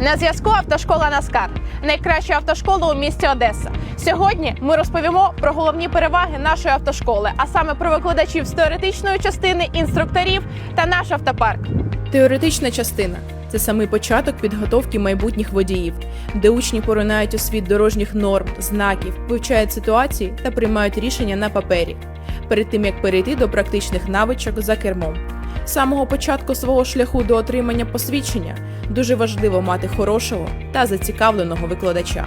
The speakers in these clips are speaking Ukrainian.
На зв'язку автошкола Наскар, найкраща автошкола у місті Одеса. Сьогодні ми розповімо про головні переваги нашої автошколи, а саме про викладачів з теоретичної частини, інструкторів та наш автопарк. Теоретична частина це самий початок підготовки майбутніх водіїв, де учні поринають у світ дорожніх норм, знаків, вивчають ситуації та приймають рішення на папері, перед тим як перейти до практичних навичок за кермом. З самого початку свого шляху до отримання посвідчення дуже важливо мати хорошого та зацікавленого викладача.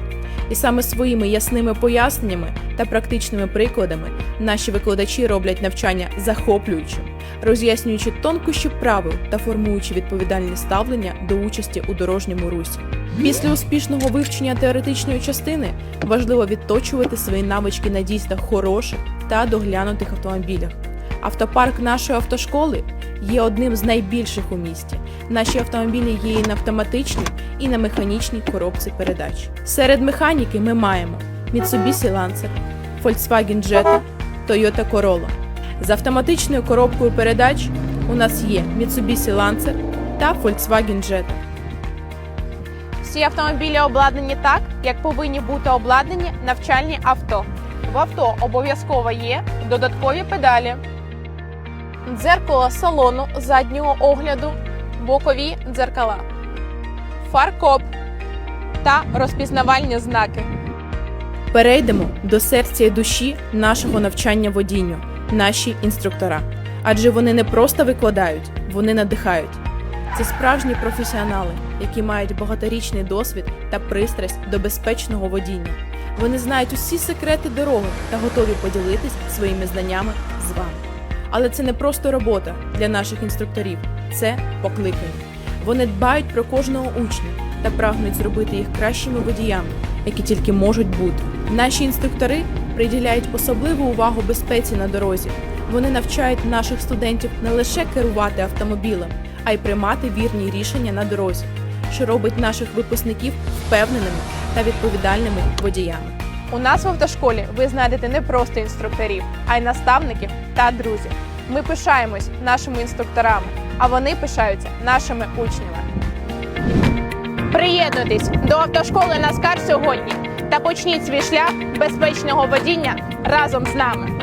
І саме своїми ясними поясненнями та практичними прикладами наші викладачі роблять навчання захоплюючим, роз'яснюючи тонкощі правил та формуючи відповідальне ставлення до участі у дорожньому русі. Після успішного вивчення теоретичної частини важливо відточувати свої навички на дійсно хороших та доглянутих автомобілях. Автопарк нашої автошколи є одним з найбільших у місті. Наші автомобілі є і на автоматичній, і на механічній коробці передач. Серед механіки ми маємо Mitsubishi Lancer, Volkswagen Jetta, Toyota Corolla. З автоматичною коробкою передач у нас є Mitsubishi Lancer та Volkswagen Jetta. Всі автомобілі обладнані так, як повинні бути обладнані навчальні авто. В авто обов'язково є додаткові педалі, дзеркало салону заднього огляду, бокові дзеркала, фаркоп та розпізнавальні знаки. Перейдемо до серця і душі нашого навчання водінню, наші інструктора. Адже вони не просто викладають, вони надихають. Це справжні професіонали, які мають багаторічний досвід та пристрасть до безпечного водіння. Вони знають усі секрети дороги та готові поділитись своїми знаннями з вами. Але це не просто робота для наших інструкторів, це покликання. Вони дбають про кожного учня та прагнуть зробити їх кращими водіями, які тільки можуть бути. Наші інструктори приділяють особливу увагу безпеці на дорозі. Вони навчають наших студентів не лише керувати автомобілем, а й приймати вірні рішення на дорозі, що робить наших випускників впевненими та відповідальними водіями. У нас в автошколі ви знайдете не просто інструкторів, а й наставників та друзів. Ми пишаємось нашими інструкторами, а вони пишаються нашими учнями. Приєднуйтесь до автошколи Наскар сьогодні та почніть свій шлях безпечного водіння разом з нами.